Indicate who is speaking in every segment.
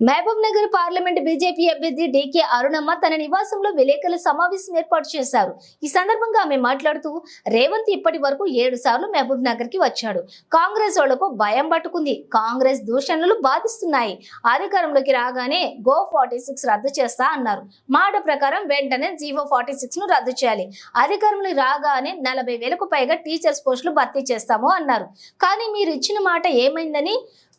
Speaker 1: Mahabub Nagar parliament BJP అభ్యర్థి DK Arunamma తన నివాసంలో విలేకరుల సమావేశం ఏర్పాటు చేశారు. ఈ సందర్భంగా ఆమె మాట్లాడుతూ రేవంత్ ఇప్పటి వరకు ఏడు సార్లు మహబూబ్ నగర్కి వచ్చాడు. కాంగ్రెస్ వాళ్ళకు భయం పట్టుకుంది. కాంగ్రెస్ దూషణలు బాధిస్తున్నాయి. అధికారంలోకి రాగానే గో ఫార్టీ సిక్స్ రద్దు చేస్తా అన్నారు. మాట ప్రకారం వెంటనే జీవో ఫార్టీ సిక్స్ను రద్దు చేయాలి. అధికారంలో రాగానే నలభై వేలకు పైగా టీచర్స్ పోస్టులు భర్తీ చేస్తాము అన్నారు. కానీ మీరు ఇచ్చిన మాట ఏమైందని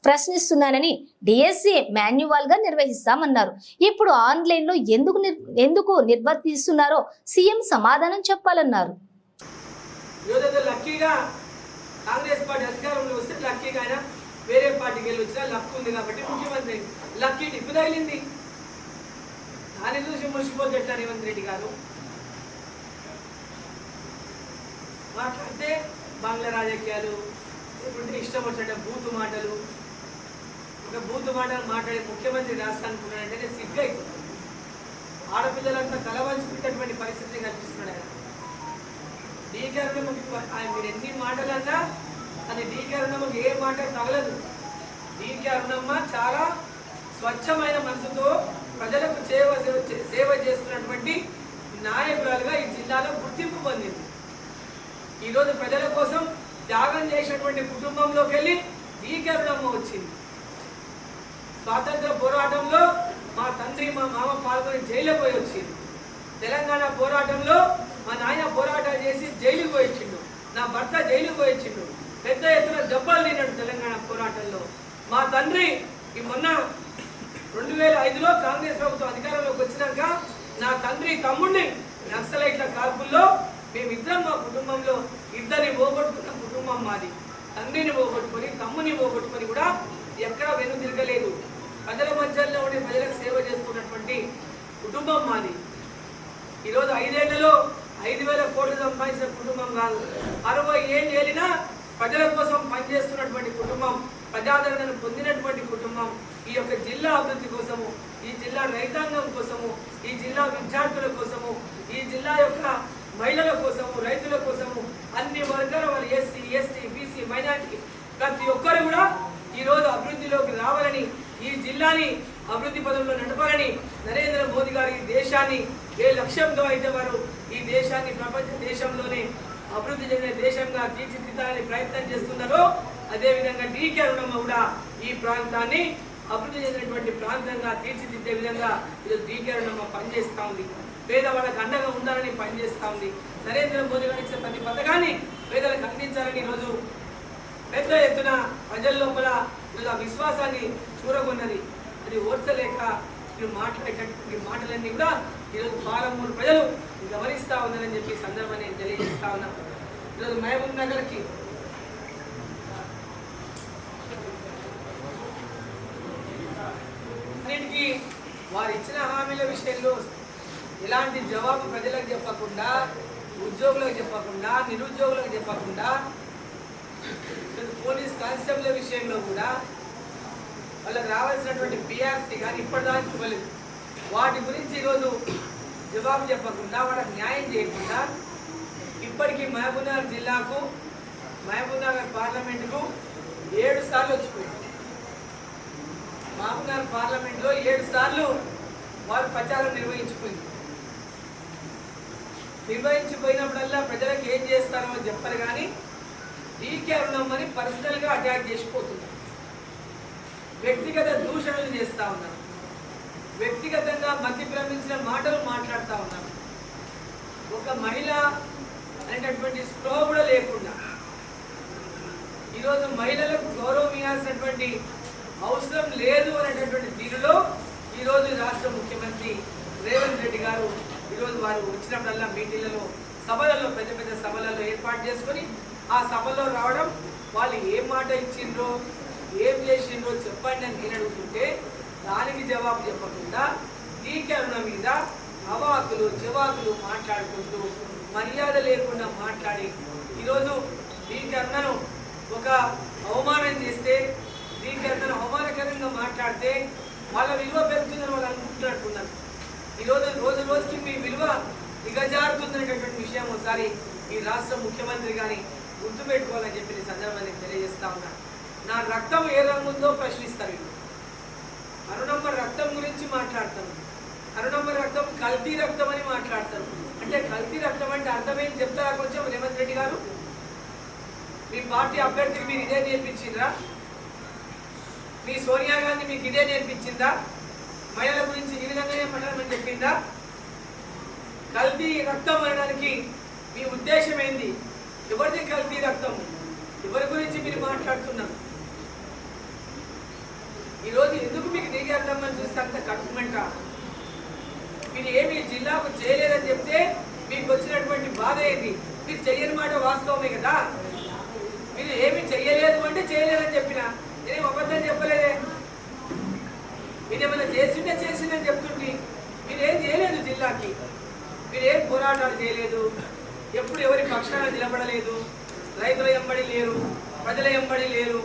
Speaker 1: ప్రశ్నిస్తున్నానని డిఎస్సి మాన్యువల్గా నిర్వహిస్తామన్నారు. ఇప్పుడు ఆన్లైన్లో ఎందుకు ఎందుకు నిర్వర్తిస్తున్నారో సీఎం సమాధానం చెప్పాలన్నారు.
Speaker 2: యోధతో లక్కీగా కాంగ్రెస్ పార్టీ అధికారంలో వస్తే లక్కీగా ఆయన వేరే పార్టీకి వెళ్ళి వచ్చినా లక్ ఉంది కాబట్టి ముఖ్యమంత్రి లక్కీ డిప్పు తగిలింది. దాన్ని చూసి మురిసిపోతే రేవంత్ రెడ్డి గారు? మాట్లాడితే బంగ్లా రాజకీయాలు ఇప్పుడు ఇష్టం వచ్చినట్టు బూతు మాటలు ఇంకా బూతు మాటలు మాట్లాడే ముఖ్యమంత్రి రాష్ట్రానికి ఉన్నాడంటే సిగ్గు అవుతుంది ఆడపిల్లలంతా తలవంచుకునేటటువంటి పరిస్థితి కల్పిస్తున్నాడు ఆయన. డీకరణకు ఆయన మీరు ఎన్ని మాటలన్నా అది డీకరణకు ఏ మాట తగలదు. డీకరణమ్మ చాలా స్వచ్ఛమైన మనసుతో ప్రజలకు సేవ సేవ చేస్తున్నటువంటి నాయకురాలుగా ఈ జిల్లాలో గుర్తింపు పొందింది. ఈరోజు ప్రజల కోసం త్యాగం చేసినటువంటి కుటుంబంలోకి వెళ్ళి అరుణమ్మ వచ్చింది. స్వాతంత్ర పోరాటంలో మా తండ్రి మా మామ పాల్గొని జైల్లో పోయి వచ్చింది తెలంగాణ పోరాటంలో మా నాయన పోరాటాలు చేసి జైలుకు పోయిచ్చిండు నా భర్త జైలుకు పోయిచ్చిండు పెద్ద ఎత్తున దెబ్బలు తిన్నాడు తెలంగాణ పోరాటంలో. మా తండ్రి ఈ మొన్న రెండు వేల ఐదులో కాంగ్రెస్ ప్రభుత్వం అధికారంలోకి వచ్చినాక నా తండ్రి తమ్ముడిని నక్సలైట్ల కాల్పుల్లో మేమిద్దరం మా కుటుంబంలో ఇద్దరిని పోగొట్టుకున్న కుటుంబం మాది. తండ్రిని పోగొట్టుకొని తమ్ముని పోగొట్టుకొని కూడా ఎక్కడ వెను తిరగలేదు. ప్రజల మధ్యలో ఉండి ప్రజలకు సేవ చేస్తున్నటువంటి కుటుంబం మాది. ఈరోజు ఐదేళ్ళలో ఐదు వేల కోట్లు సంపాదించిన కుటుంబం కాదు. అరవై ఏళ్ళు ఏలినా ప్రజల కోసం పనిచేస్తున్నటువంటి కుటుంబం ప్రజాదరణను పొందినటువంటి కుటుంబం ఈ యొక్క జిల్లా అభివృద్ధి కోసము ఈ జిల్లా రైతాంగం కోసము ఈ జిల్లా విద్యార్థుల కోసము ఈ జిల్లా యొక్క మహిళల కోసము రైతుల కోసము అన్ని వర్గాల వాళ్ళు ఎస్సీ ఎస్టీ బీసీ మైనార్టీ ప్రతి ఒక్కరు కూడా ఈ రోజు అభివృద్ధిలోకి రావాలని ఈ జిల్లాని అభివృద్ధి పదంలో నడపాలని నరేంద్ర మోదీ గారు ఈ దేశాన్ని ఏ లక్ష్యంతో అయితే వారు ఈ దేశాన్ని ప్రపంచ దేశంలోనే అభివృద్ధి చెందిన దేశంగా తీర్చిదిద్దాలని ప్రయత్నం చేస్తున్నారో అదే విధంగా డీకే అరుణమ్మ కూడా ఈ ప్రాంతాన్ని అభివృద్ధి చెందినటువంటి ప్రాంతంగా తీర్చిదిద్దే విధంగా ఈరోజు డీకే అరుణమ్మ పనిచేస్తూ ఉంది. పేదవాళ్ళకు అండగా ఉండాలని పనిచేస్తూ ఉంది. నరేంద్ర మోదీ గారు ఇచ్చిన ప్రతి పథకాన్ని పేదలకు అందించాలని ఈరోజు పెద్ద ఎత్తున ప్రజల లోపల ఇలా విశ్వాసాన్ని చూరగొన్నది. అది ఓర్చలేక మీరు మాట్లాడేటటువంటి మాటలన్నీ కూడా ఈరోజు పాలమూరు ప్రజలు గమనిస్తూ ఉన్నారని చెప్పి సందర్భాన్ని నేను తెలియజేస్తా ఉన్నా. ఈరోజు మహబూబ్ నగర్కి అన్నిటికీ వారు ఇచ్చిన హామీల విషయంలో ఎలాంటి జవాబు ప్రజలకు చెప్పకుండా ఉద్యోగులకు చెప్పకుండా నిరుద్యోగులకు చెప్పకుండా పోలీస్ కానిస్టేబుల్ విషయంలో కూడా వాళ్ళకి రావాల్సినటువంటి పిఆర్సీ కానీ ఇప్పటిదాకా ఇవ్వలేదు. వాటి గురించి ఈరోజు జవాబు చెప్పకుండా వాళ్ళకి న్యాయం చేయకుండా ఇప్పటికీ మహబూబ్నగర్ జిల్లాకు మహబూబ్నగర్ పార్లమెంటుకు ఏడు సార్లు వచ్చిపోయింది మహబూబ్నగర్ పార్లమెంట్లో ఏడు సార్లు వారు ప్రచారం నిర్వహించిపోయింది. నిర్వహించిపోయినప్పుడల్లా ప్రజలకు ఏం చేస్తారో చెప్పరు కానీ డీకే అరుణమ్మని పర్సనల్గా అటాక్ చేసిపోతున్నారు వ్యక్తిగత దూషణలు చేస్తూ ఉన్నారు వ్యక్తిగతంగా మతి భ్రమించిన మాటలు మాట్లాడుతూ ఉన్నారు ఒక మహిళ అనేటటువంటి స్పృహ కూడా లేకుండా ఈరోజు మహిళలకు గౌరవం ఇవ్వాల్సినటువంటి అవసరం లేదు అనేటటువంటి దీనిలో ఈరోజు రాష్ట్ర ముఖ్యమంత్రి రేవంత్ రెడ్డి గారు ఈరోజు వారు వచ్చినప్పుడల్లా మీటింగ్లలో సభలలో పెద్ద పెద్ద సభలలో ఏర్పాటు చేసుకొని ఆ సభలో రావడం వాళ్ళు ఏం మాట ఇచ్చిండ్రో ఏం చేసిండ్రో చెప్పండి అని నేను అడుగుతుంటే దానికి జవాబు చెప్పకుండా టీకరణ మీద అవాకులు జవాకులు మాట్లాడుకుంటూ మర్యాద లేకుండా మాట్లాడి ఈరోజు టీకరణను ఒక అవమానం చేస్తే టీకరణను అవమానకరంగా మాట్లాడితే వాళ్ళ విలువ పెరుగుతుందని వాళ్ళు అనుకుంటున్నట్టున్నారు. ఈరోజు రోజు రోజుకి మీ విలువ దిగజారుతుందనేటటువంటి విషయం ఒకసారి ఈ రాష్ట్ర ముఖ్యమంత్రి కానీ గుర్తుపెట్టుకోవాలని చెప్పి ఈ సందర్భాన్ని తెలియజేస్తా ఉన్నా. నా రక్తం ఏ రంగు ఉందో ప్రశ్నిస్తారు వీళ్ళు. అరుణమ్మ రక్తం గురించి మాట్లాడతాను అరుణమ్మ రక్తం కల్తీ రక్తం అని మాట్లాడతారు. అంటే కల్తీ రక్తం అంటే అర్థమేం చెప్తారా కొంచెం రేవంత్ రెడ్డి గారు? మీ పార్టీ అభ్యర్థికి మీరు ఇదే నేర్పించిండ్రా? మీ సోనియా గాంధీ మీకు ఇదే నేర్పించిందా? మహిళల గురించి ఈ విధంగానే మాట్లాడమని చెప్పిందా? కల్తీ రక్తం అనడానికి మీ ఉద్దేశం ఏంది? నీ రక్తము రక్తం ఎవరి గురించి మీరు మాట్లాడుతున్నారు? ఈరోజు ఎందుకు మీకు దిగి అర్థమని చూస్తే అంత కట్టుమంట మీరు ఏమి జిల్లాకు చేయలేదని చెప్తే మీకు వచ్చినటువంటి బాధ ఏంది? మీరు చెయ్యని మాట వాస్తవమే కదా? మీరు ఏమి చెయ్యలేదు అంటే చేయలేదని చెప్పిన? నేనేం అబద్ధం చెప్పలేదే? మీరు ఏమైనా చేసిందే చేసిందని చెప్తుంటే మీరేం చేయలేదు జిల్లాకి? మీరేం పోరాటాలు చేయలేదు? ఎప్పుడు ఎవరి పక్షాన నిలబడలేదు? రైతుల ఎంబడి లేరు ప్రజల ఎంబడి లేరు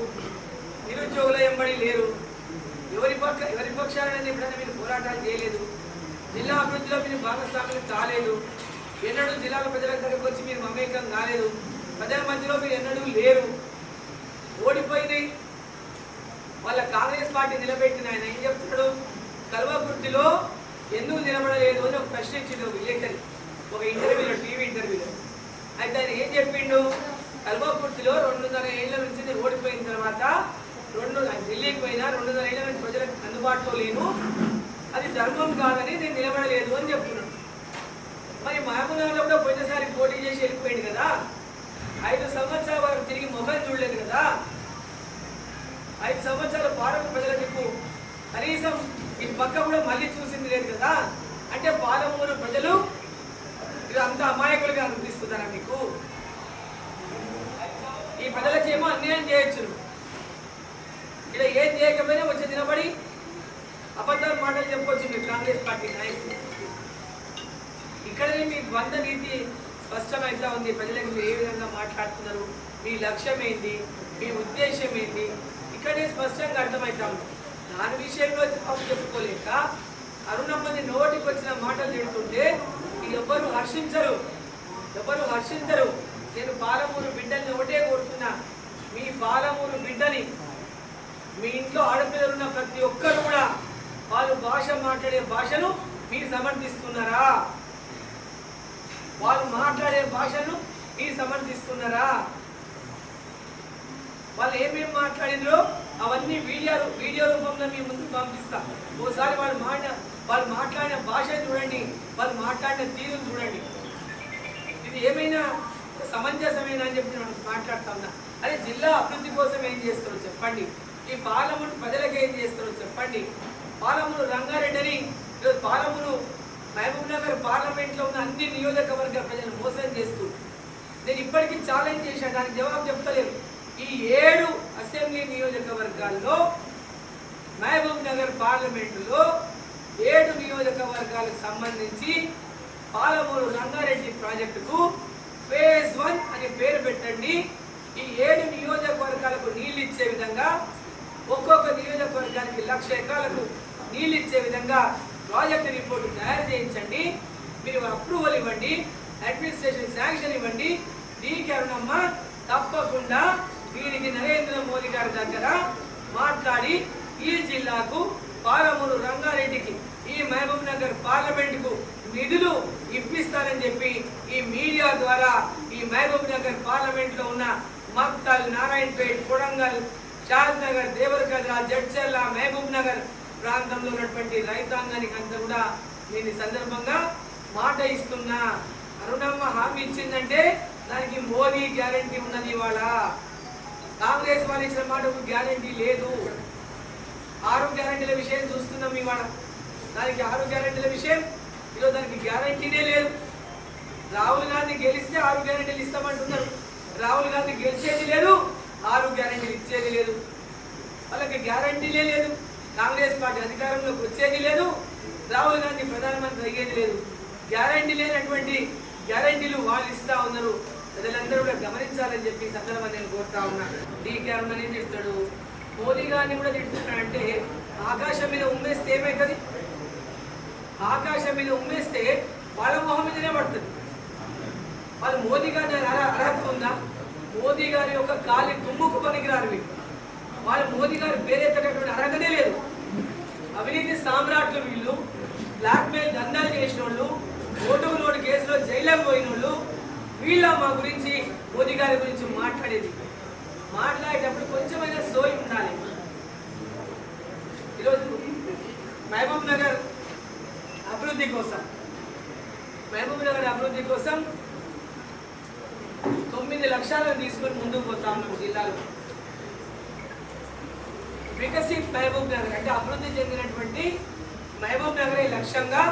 Speaker 2: నిరుద్యోగుల ఎంబడి లేరు. ఎవరి పక్క ఎవరి పక్షాన ఎప్పుడైనా మీరు పోరాటాలు చేయలేదు? జిల్లా అభివృద్ధిలో మీరు భాగస్వామ్యం కాలేదు. ఎన్నడూ జిల్లాల ప్రజల దగ్గరకు వచ్చి మీరు మమేకం కాలేదు. ప్రజల మధ్యలో మీరు ఎన్నడూ లేరు. ఓడిపోయినాయి వాళ్ళ కాంగ్రెస్ పార్టీ నిలబెట్టిన ఆయన ఏం చెప్తున్నాడు? కల్వకుర్తిలో ఎందుకు నిలబడలేదు అని ఒక ప్రశ్న ఇచ్చిండు ఒక విలేకరి ఒక ఇంటర్వ్యూలో టీవీ ఇంటర్వ్యూలో అయితే ఆయన ఏం చెప్పిండు? కల్వకుర్తిలో రెండున్నర ఏళ్ళ నుంచి నేను ఓడిపోయిన తర్వాత రెండు ఢిల్లీకి పోయినా రెండున్నర ఏళ్ళ నుంచి ప్రజలకు అందుబాటులో లేను. అది ధర్మం కాదని నేను నిలబడలేదు అని చెప్తున్నాను. మరి మహబూబ్నగర్లో కూడా పోయినసారి పోటీ చేసి వెళ్ళిపోయింది కదా. ఐదు సంవత్సరాల వరకు తిరిగి మొబైల్ చూడలేదు కదా. ఐదు సంవత్సరాల పాలక మీకు కనీసం ఈ పక్క కూడా మళ్ళీ చూసింది లేదు కదా. అంటే పాలమూరు ప్రజలు ఇది అంత అమాయకులుగా అనిపిస్తున్నారా మీకు ప్రజలకేమో అన్యాయం చేయొచ్చు ఇక్కడ ఏం చేయకపోయినా వచ్చి తినబడి అబద్ధాలు మాటలు చెప్పొచ్చు మీరు కాంగ్రెస్ పార్టీ నాయకులు ఇక్కడనే మీ ద్వంద్వ నీతి స్పష్టమైతా ఉంది. ప్రజలకు మీరు ఏ విధంగా మాట్లాడుతున్నారు? మీ లక్ష్యం ఏంటి? మీ ఉద్దేశం ఏంటి? ఇక్కడే స్పష్టంగా అర్థమవుతా ఉంది. దాని విషయంలో జవాబు చెప్పుకోలేక అరుణమ్మని నోటికి వచ్చిన మాటలు తిడుతుంటే ఎవరు హర్షించరు? ఎవరు హర్షించరు? నేను బాలమూరు బిడ్డల్ని ఒకటే కోరుతున్నా. మీ బాలమూరు బిడ్డని మీ ఇంట్లో ఆడపిల్లలున్న ప్రతి ఒక్కరు కూడా వాళ్ళు భాష మాట్లాడే భాషను మీరు సమర్థిస్తున్నారా? వాళ్ళు మాట్లాడే భాషను మీరు సమర్థిస్తున్నారా? వాళ్ళు ఏమేమి మాట్లాడిందో అవన్నీ వీడియో వీడియో రూపంలో మీ ముందుకు పంపిస్తా. ఓసారి వాళ్ళు మాట వాళ్ళు మాట్లాడిన భాష చూడండి. వాళ్ళు మాట్లాడిన తీరు చూడండి. ఇది ఏమైనా సమంజసమేనా అని చెప్పి మనం మాట్లాడుతా ఉన్నా. అదే జిల్లా అభివృద్ధి కోసం ఏం చేస్తారో చెప్పండి. ఈ పాలమును ప్రజలకు ఏం చేస్తారో చెప్పండి. పాలమూరు రంగారెడ్డిని ఈరోజు మహబూబ్ నగర్ పార్లమెంట్లో ఉన్న అన్ని నియోజకవర్గ ప్రజలు మోసం చేస్తూ నేను ఇప్పటికీ ఛాలెంజ్ చేశాను దానికి జవాబు చెప్తలేదు ఈ ఏడు అసెంబ్లీ నియోజకవర్గాల్లో మహబూబ్ నగర్ పార్లమెంటులో ఏడు నియోజకవర్గాలకు సంబంధించి పాలమూరు రంగారెడ్డి ప్రాజెక్టుకు ఫేజ్ వన్ అని పేరు పెట్టండి. ఈ ఏడు నియోజకవర్గాలకు నీళ్ళు ఇచ్చే విధంగా ఒక్కొక్క నియోజకవర్గానికి లక్ష ఎకరాలకు నీళ్ళు ఇచ్చే విధంగా ప్రాజెక్ట్ రిపోర్ట్ తయారు చేయించండి. మీరు అప్రూవల్ ఇవ్వండి. అడ్మినిస్ట్రేషన్ శాంక్షన్ ఇవ్వండి. దీనికి అరుణమ్మ తప్పకుండా దీనికి నరేంద్ర మోదీ గారి దగ్గర మాట్లాడి ఈ జిల్లాకు పాలమూరు రంగారెడ్డికి ఈ మహబూబ్ నగర్ పార్లమెంట్కు నిధులు ఇప్పిస్తారని చెప్పి ఈ మీడియా ద్వారా ఈ మహబూబ్ నగర్ పార్లమెంట్లో ఉన్న మక్తల్ నారాయణపేట్ కొడంగల్ షాద్ నగర్ దేవరకద్ర జడ్చర్ల మహబూబ్ నగర్ ప్రాంతంలో ఉన్నటువంటి రైతాంగానికి అంతా కూడా నేను ఈ సందర్భంగా మాట ఇస్తున్నా. అరుణమ్మ హామీ ఇచ్చిందంటే దానికి మోదీ గ్యారంటీ ఉన్నది ఇవాళ. కాంగ్రెస్ వాళ్ళు ఇచ్చిన మాటకు గ్యారంటీ లేదు. ఆరు గ్యారంటీల విషయం చూస్తున్నాం ఇవాళ. దానికి ఆరు గ్యారంటీల విషయం ఈరోజు దానికి గ్యారంటీనే లేదు. రాహుల్ గాంధీ గెలిస్తే ఆరు గ్యారంటీలు ఇస్తామంటున్నారు. రాహుల్ గాంధీ గెలిచేది లేదు ఆరు గ్యారంటీలు ఇచ్చేది లేదు. వాళ్ళకి గ్యారంటీలే లేదు. కాంగ్రెస్ పార్టీ అధికారంలోకి వచ్చేది లేదు. రాహుల్ గాంధీ ప్రధానమంత్రి అయ్యేది లేదు. గ్యారంటీ లేనటువంటి గ్యారంటీలు వాళ్ళు ఇస్తా ఉన్నారు. ప్రజలందరూ కూడా గమనించాలని చెప్పి సందర్భంగా నేను కోరుతా ఉన్నా. డీ క్యారన్ అనేది తిడతాడు మోదీ గారిని కూడా తిడుతున్నాడంటే ఆకాశం మీద ఉమ్మేస్తే ఏమవుతుంది ఆకాశం మీద ఉమ్మేస్తే వాళ్ళ మొహం మీదనే పడుతుంది. వాళ్ళు మోదీ గారి అర్హత ఉందా? మోదీ గారి యొక్క కాలి తుమ్ముకు పనికిరారు వీళ్ళు వాళ్ళు మోదీ గారు పేరెత్తేటటువంటి అర్హతనే లేదు. అవినీతి సామ్రాట్లు వీళ్ళు బ్లాక్మెయిల్ దందాలు చేసిన వాళ్ళు ఓటుకు నోటు కేసులో జైలుకు పోయిన వాళ్ళు వీళ్ళ మా గురించి మోదీ గారి గురించి మాట్లాడేది. మాట్లాడేటప్పుడు కొంచెమైనా సోయి ఉండాలి ఈరోజు మహబూబ్ నగర్ అభివృద్ధి కోసం. మహబూబ్నగర్ అభివృద్ధి కోసం తొమ్మిది లక్షలను తీసుకొని ముందుకు పోతా ఉన్నాం జిల్లాలో. వికసిత్ మహబూబ్ నగర్ అంటే అభివృద్ధి చెందినటువంటి మహబూబ్ నగరే లక్ష్యంగా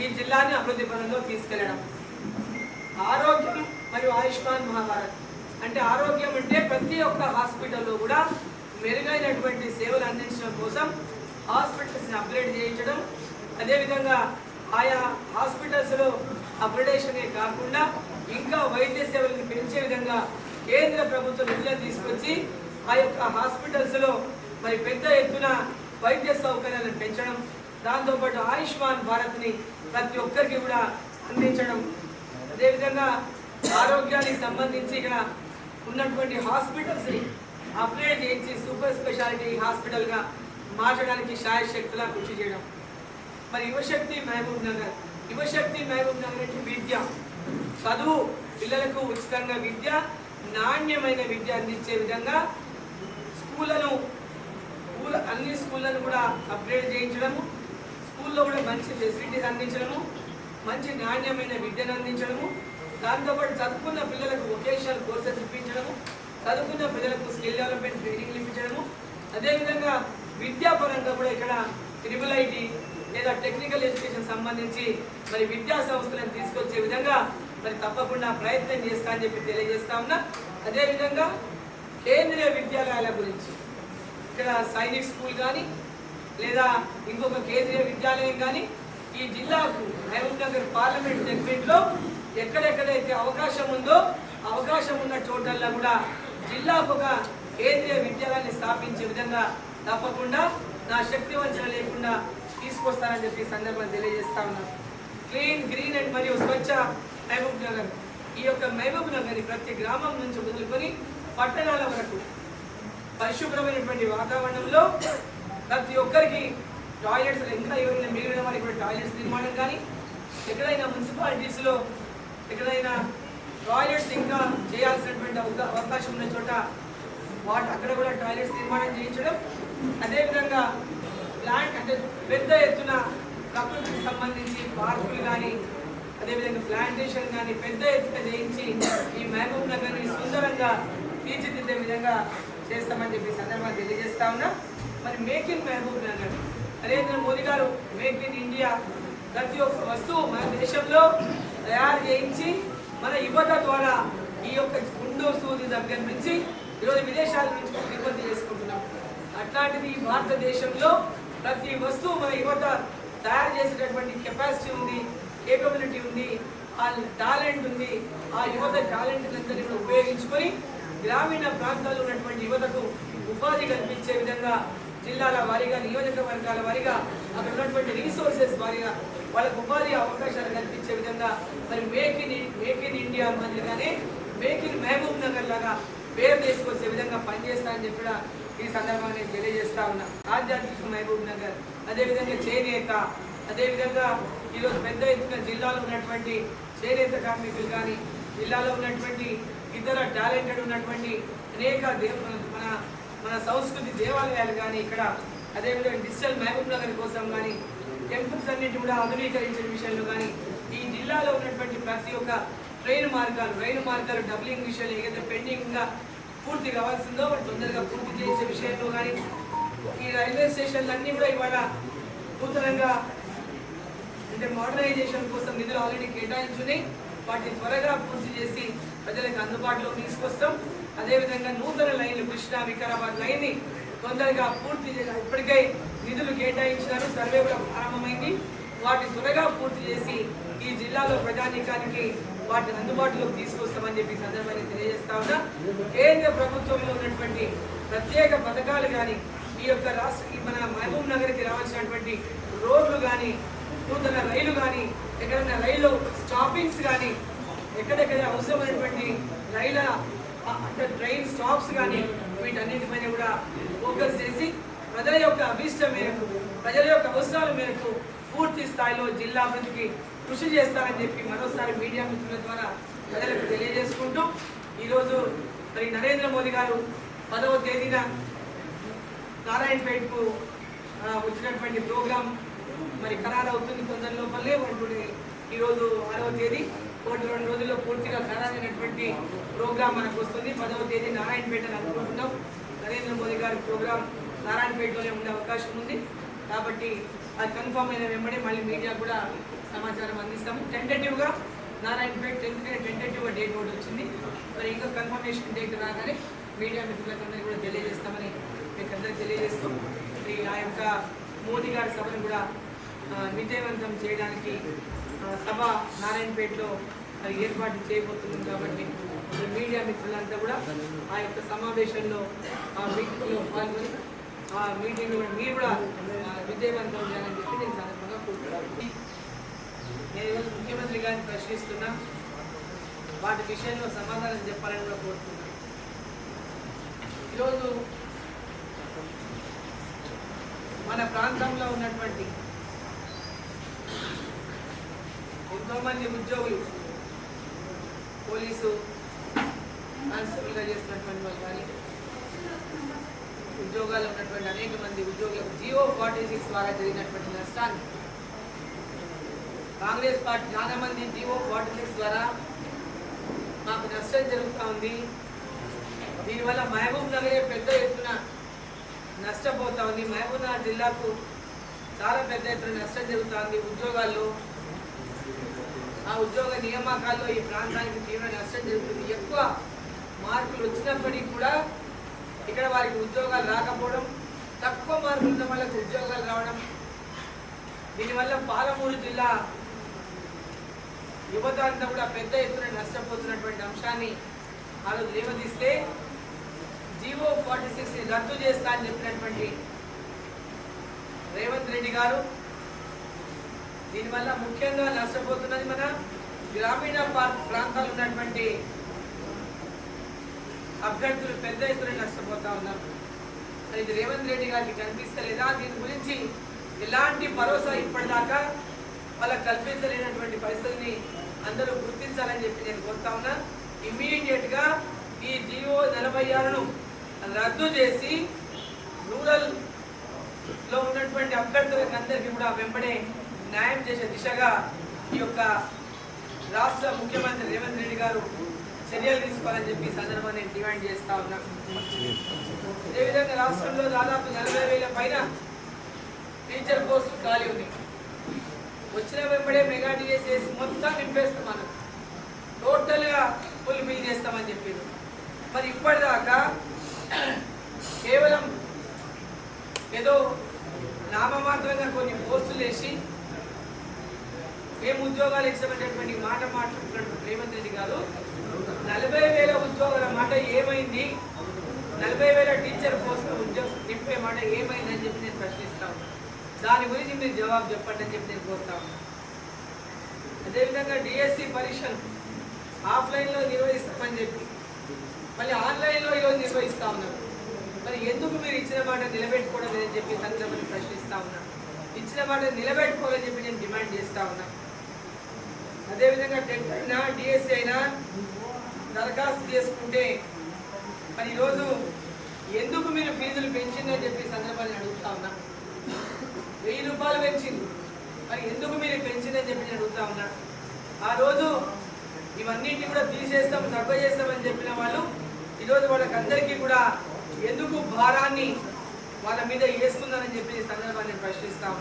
Speaker 2: ఈ జిల్లాని అభివృద్ధి పదంలో తీసుకెళ్ళడం. ఆరోగ్యం మరియు ఆయుష్మాన్ మహాభారత్. అంటే ఆరోగ్యం అంటే ప్రతి ఒక్క హాస్పిటల్లో కూడా మెరుగైనటువంటి సేవలు అందించడం కోసం హాస్పిటల్స్ని అప్గ్రేడ్ చేయించడం. అదేవిధంగా ఆయా హాస్పిటల్స్లో అప్గ్రేడేషనే కాకుండా ఇంకా వైద్య సేవలను పెంచే విధంగా కేంద్ర ప్రభుత్వం నిధులను తీసుకొచ్చి ఆ యొక్క హాస్పిటల్స్లో మరి పెద్ద ఎత్తున వైద్య సౌకర్యాలను పెంచడం దాంతోపాటు ఆయుష్మాన్ భారత్ని ప్రతి ఒక్కరికి కూడా అందించడం. అదేవిధంగా ఆరోగ్యానికి సంబంధించి ఇక్కడ ఉన్నటువంటి హాస్పిటల్స్ని అప్గ్రేడ్ చేయించి సూపర్ స్పెషాలిటీ హాస్పిటల్గా మార్చడానికి శాయశక్తులా కృషి చేయడం. మరి యువశక్తి మహబూబ్ నగర్ యువశక్తి మహబూబ్ నగర్ అంటే విద్య. చదువు పిల్లలకు ఉచితంగా విద్య నాణ్యమైన విద్య అందించే విధంగా స్కూళ్ళను స్కూల్ అన్ని స్కూళ్ళను కూడా అప్గ్రేడ్ చేయించడము స్కూల్లో కూడా మంచి ఫెసిలిటీస్ అందించడము మంచి నాణ్యమైన విద్యను అందించడము దాంతోపాటు చదువుకున్న పిల్లలకు వొకేషనల్ కోర్సెస్ ఇప్పించడము చదువుకున్న పిల్లలకు స్కిల్ డెవలప్మెంట్ ట్రైనింగ్లు ఇప్పించడము. అదేవిధంగా విద్యాపరంగా కూడా ఇక్కడ ట్రిపుల్ ఐటీ లేదా టెక్నికల్ ఎడ్యుకేషన్ సంబంధించి మరి విద్యా సంస్థలను తీసుకొచ్చే విధంగా మరి తప్పకుండా ప్రయత్నం చేస్తా అని చెప్పి తెలియజేస్తా ఉన్నా. అదేవిధంగా కేంద్రీయ విద్యాలయాల గురించి ఇక్కడ సైనిక్ స్కూల్ కానీ లేదా ఇంకొక కేంద్రీయ విద్యాలయం కానీ ఈ జిల్లాకు మహబూబ్ నగర్ పార్లమెంట్ సెగ్మెంట్లో ఎక్కడెక్కడైతే అవకాశం ఉందో అవకాశం ఉన్న చోటల్లో కూడా జిల్లాకు ఒక కేంద్రీయ విద్యాలయాన్ని స్థాపించే విధంగా తప్పకుండా నా శక్తి వంచన లేకుండా తీసుకొస్తానని చెప్పి సందర్భంగా తెలియజేస్తా ఉన్నాను. క్లీన్ గ్రీన్ అండ్ మరియు స్వచ్ఛ మహబూబ్ నగర్. ఈ యొక్క మహబూబ్ నగర్ ప్రతి గ్రామం నుంచి మొదలుకొని పట్టణాల వరకు పరిశుభ్రమైనటువంటి వాతావరణంలో ప్రతి ఒక్కరికి టాయిలెట్స్ ఇంకా ఎవరైనా మిగిలిన వారికి కూడా టాయిలెట్స్ నిర్మాణం కానీ ఎక్కడైనా మున్సిపాలిటీస్లో ఎక్కడైనా టాయిలెట్స్ ఇంకా చేయాల్సినటువంటి అవకాశం ఉన్న చోట వాటి అక్కడ కూడా టాయిలెట్స్ నిర్మాణం చేయించడం అదేవిధంగా ప్లాంట్ అంటే పెద్ద ఎత్తున ప్రకృతికి సంబంధించి పార్కులు కానీ అదేవిధంగా ప్లాంటేషన్ కానీ పెద్ద ఎత్తున చేయించి ఈ మహబూబ్ నగర్ని సుందరంగా తీర్చిదిద్దే విధంగా చేస్తామని చెప్పి సందర్భంగా తెలియజేస్తా ఉన్నా. మరి make in Mahbubnagar. Narendra Modi garu make in India ప్రతి ఒక్క వస్తువు మన దేశంలో తయారు చేయించి మన యువత ద్వారా ఈ యొక్క గుండో సూది దగ్గర నుంచి ఈరోజు విదేశాల నుంచి దిగుమతి చేసుకుంటున్నాం. అట్లాంటిది భారతదేశంలో ప్రతి వస్తువు మన యువత తయారు చేసేటటువంటి కెపాసిటీ ఉంది కేపబిలిటీ ఉంది ఆ టాలెంట్ ఉంది ఆ యువత టాలెంట్ అందరినీ కూడా ఉపయోగించుకొని గ్రామీణ ప్రాంతాల్లో ఉన్నటువంటి యువతకు ఉపాధి కల్పించే విధంగా జిల్లాల వారీగా నియోజకవర్గాల వారీగా అక్కడ ఉన్నటువంటి రీసోర్సెస్ వారీగా వాళ్ళకు ఉపాధి అవకాశాలు కల్పించే విధంగా మరి make in make in India మాదిరిగానే మేక్ ఇన్ మహబూబ్ నగర్ లాగా పేరు తీసుకొచ్చే విధంగా పనిచేస్తానని చెప్పి కూడా ఈ సందర్భంగా నేను తెలియజేస్తా ఉన్నా. ఆధ్యాత్మిక మహబూబ్ నగర్ అదేవిధంగా చేనేత అదేవిధంగా ఈరోజు పెద్ద ఎత్తున జిల్లాలో ఉన్నటువంటి చేనేత కార్మికులు కానీ జిల్లాలో ఉన్నటువంటి ఇతర టాలెంటెడ్ ఉన్నటువంటి అనేక దేవ మన మన సంస్కృతి దేవాలయాలు కానీ ఇక్కడ అదేవిధంగా డిజిటల్ మహబూబ్ నగర్ కోసం కానీ టెంపుల్స్ అన్నింటి కూడా ఆధునీకరించిన విషయంలో కానీ ఈ జిల్లాలో ఉన్నటువంటి ప్రతి ఒక్క ట్రైన్ మార్గాలు రైలు మార్గాలు డబ్లింగ్ విషయాలు ఏదైతే పెండింగ్గా పూర్తి కావాల్సిందో వాటి తొందరగా పూర్తి చేసే విషయంలో కానీ ఈ రైల్వే స్టేషన్లన్నీ కూడా ఇవాళ నూతనంగా అంటే మోడర్నైజేషన్ కోసం నిధులు ఆల్రెడీ కేటాయించున్నాయి వాటిని త్వరగా పూర్తి చేసి ప్రజలకు అందుబాటులో తీసుకొస్తాం. అదేవిధంగా నూతన లైన్లు కృష్ణా వికారాబాద్ లైన్ని తొందరగా పూర్తి చేసి ఇప్పటికే నిధులు కేటాయించినారు. సర్వే కూడా ప్రారంభమైంది. వాటిని త్వరగా పూర్తి చేసి ఈ జిల్లాలో ప్రజానీకానికి వాటిని అందుబాటులోకి తీసుకొస్తామని చెప్పి సందర్భాన్ని తెలియజేస్తా ఉన్నా. కేంద్ర ప్రభుత్వంలో ఉన్నటువంటి ప్రత్యేక పథకాలు కానీ ఈ యొక్క రాష్ట్ర మన మహబూబ్ నగర్కి రావాల్సినటువంటి రోడ్లు కానీ నూతన రైలు కానీ ఎక్కడైనా రైలు స్టాపింగ్స్ కానీ ఎక్కడెక్కడ అవసరమైనటువంటి రైల అంటే ట్రైన్ స్టాప్స్ కానీ వీటన్నిటిపైన కూడా ఫోకస్ చేసి ప్రజల యొక్క అభిష్టం మేరకు ప్రజల యొక్క అవసరాల మేరకు పూర్తి స్థాయిలో జిల్లా అభివృద్ధికి కృషి చేస్తారని చెప్పి మరోసారి మీడియా మిత్రుల ద్వారా ప్రజలకు తెలియజేసుకుంటూ ఈరోజు మరి నరేంద్ర మోదీ గారు పదవ తేదీన నారాయణపేటకు వచ్చినటువంటి ప్రోగ్రాం మరి ఖరారు అవుతుంది తొందర లోపలే. ఉంటుంది ఈరోజు ఆరవ తేదీ. ఒకటి రెండు రోజుల్లో పూర్తిగా ఖరారైనటువంటి ప్రోగ్రాం మనకు వస్తుంది. పదవ తేదీ నారాయణపేట అనుకుంటున్నాం నరేంద్ర మోదీ గారి ప్రోగ్రాం నారాయణపేటలోనే ఉండే అవకాశం ఉంది. కాబట్టి అది కన్ఫర్మ్ అయిన వెంబడి మళ్ళీ మీడియా కూడా సమాచారం అందిస్తాము. టెంటేటివ్గా నారాయణపేట టెన్త్ టెంటేటివ్గా డేట్ ఒకటి వచ్చింది. మరి ఇంకా కన్ఫర్మేషన్ డేట్ రాగానే మీడియా మిత్రులందరికీ కూడా తెలియజేస్తామని మీకు అందరికీ తెలియజేస్తాం మరి ఆ యొక్క మోదీ గారి సభను కూడా విజయవంతం చేయడానికి సభ నారాయణపేటలో ఏర్పాటు చేయబోతున్నాం కాబట్టి మీడియా మిత్రులంతా కూడా ఆ యొక్క సమావేశంలో ఆ మీటింగ్లో పాల్గొని మీటింగ్ కూడా మీరు కూడా విజయవంతం చేయాలని చెప్పి నేను సందర్భంగా కోరుతున్నాను నేను ఈరోజు ముఖ్యమంత్రి గారిని ప్రశ్నిస్తున్నా. వాటి విషయంలో సమాధానం చెప్పాలని కూడా కోరుతున్నాను ఈరోజు మన ప్రాంతంలో ఉన్నటువంటి ఎంతోమంది ఉద్యోగులు పోలీసు కానిస్టేబుల్గా చేస్తున్నటువంటి వాళ్ళు కానీ ఉద్యోగాలు ఉన్నటువంటి అనేక మంది ఉద్యోగులకు జియో ఫార్టీ సిక్స్ ద్వారా జరిగినటువంటి నష్టాన్ని కాంగ్రెస్ పార్టీ చాలా మంది జియో ఫార్టీ సిక్స్ ద్వారా మాకు నష్టం జరుగుతూ ఉంది. దీనివల్ల మహబూబ్ నగరే పెద్ద ఎత్తున నష్టపోతా ఉంది. మహబూబ్ నగర్ జిల్లాకు చాలా పెద్ద ఎత్తున నష్టం జరుగుతుంది ఉద్యోగాల్లో ఆ ఉద్యోగ నియామకాల్లో ఈ ప్రాంతానికి తీవ్ర నష్టం జరుగుతుంది. ఎక్కువ మార్కులు వచ్చినప్పటికీ కూడా ఇక్కడ వారికి ఉద్యోగాలు రాకపోవడం తక్కువ మార్కులు ఉన్న ఉద్యోగాలు రావడం. దీనివల్ల పాలమూరు జిల్లా యువత అంతా కూడా పెద్ద ఎత్తున నష్టపోతున్నటువంటి అంశాన్ని వాళ్ళు రోజు జీవో ఫార్టీ సిక్స్ని రద్దు చేస్తా అని చెప్పినటువంటి రేవంత్ రెడ్డి గారు దీనివల్ల ముఖ్యంగా నష్టపోతున్నది మన గ్రామీణ ప్రాంతాలు ఉన్నటువంటి అభ్యర్థులు పెద్ద ఎత్తున నష్టపోతా ఉన్నారు. ఇది రేవంత్ రెడ్డి గారికి కనిపిస్తలేదా? దీని గురించి ఎలాంటి భరోసా ఇప్పటిదాకా వాళ్ళకి కల్పించలేనటువంటి పరిస్థితిని అందరూ గుర్తించాలని చెప్పి నేను కోరుతా ఉన్నా. ఇమ్మీడియట్గా ఈ జియో నలభై ఆరును రద్దు చేసి రూరల్లో ఉన్నటువంటి అభ్యర్థులకు అందరికీ కూడా వెంబడే న్యాయం చేసే దిశగా ఈ యొక్క రాష్ట్ర ముఖ్యమంత్రి రేవంత్ రెడ్డి గారు చర్యలు తీసుకోవాలని చెప్పి ఈ సందర్భంగా నేను డిమాండ్ చేస్తా ఉన్నా. అదేవిధంగా రాష్ట్రంలో దాదాపు నలభై వేల పైన టీచర్ పోస్టులు ఖాళీ ఉన్నాయి. వచ్చిన వెంబడే మెగా డిఎస్ వేసి మొత్తం నింపేస్తాం మనం. టోటల్గా ఫుల్ ఫిల్ చేస్తామని చెప్పారు. మరి ఇప్పటిదాకా కేవలం ఏదో నామమాత్రంగా కొన్ని పోస్టులు వేసి మేము ఉద్యోగాలు ఇస్తామనేటువంటి మాట మాట్లాడుతున్నటువంటి రేవంత్ రెడ్డి గారు నలభై వేల ఉద్యోగాల మాట ఏమైంది? నలభై వేల టీచర్ పోస్టులు ఉద్యోగం నింపే మాట ఏమైందని చెప్పి నేను ప్రశ్నిస్తాను దాని గురించి మీరు జవాబు చెప్పండి అని చెప్పి నేను కోరుతాను అదేవిధంగా డిఎస్సి పరీక్షలు ఆఫ్లైన్లో నిర్వహిస్తామని చెప్పి మళ్ళీ ఆన్లైన్లో ఈరోజు నిర్వహిస్తా ఉన్నారు మరి ఎందుకు మీరు ఇచ్చిన మాట నిలబెట్టుకోవడం లేదని చెప్పి సందర్భాన్ని ప్రశ్నిస్తా ఉన్నా. ఇచ్చిన మాట నిలబెట్టుకోవాలని చెప్పి నేను డిమాండ్ చేస్తా ఉన్నా. అదేవిధంగా టెట్ అయినా డిఎస్సి అయినా దరఖాస్తు చేసుకుంటే మరి ఈరోజు ఎందుకు మీరు ఫీజులు పెంచిందని చెప్పి సందర్భాన్ని అడుగుతా ఉన్నా. వెయ్యి రూపాయలు పెంచింది. మరి ఎందుకు మీరు పెంచిందని చెప్పి నేను అడుగుతా ఉన్నా. ఆ రోజు ఇవన్నింటినీ కూడా తీసేస్తాం తక్కువ చేస్తామని చెప్పిన వాళ్ళు ఈరోజు వాళ్ళకందరికీ కూడా ఎందుకు భారాన్ని వాళ్ళ మీద వేస్తుందని చెప్పి సందర్భాన్ని ప్రశ్నిస్తాం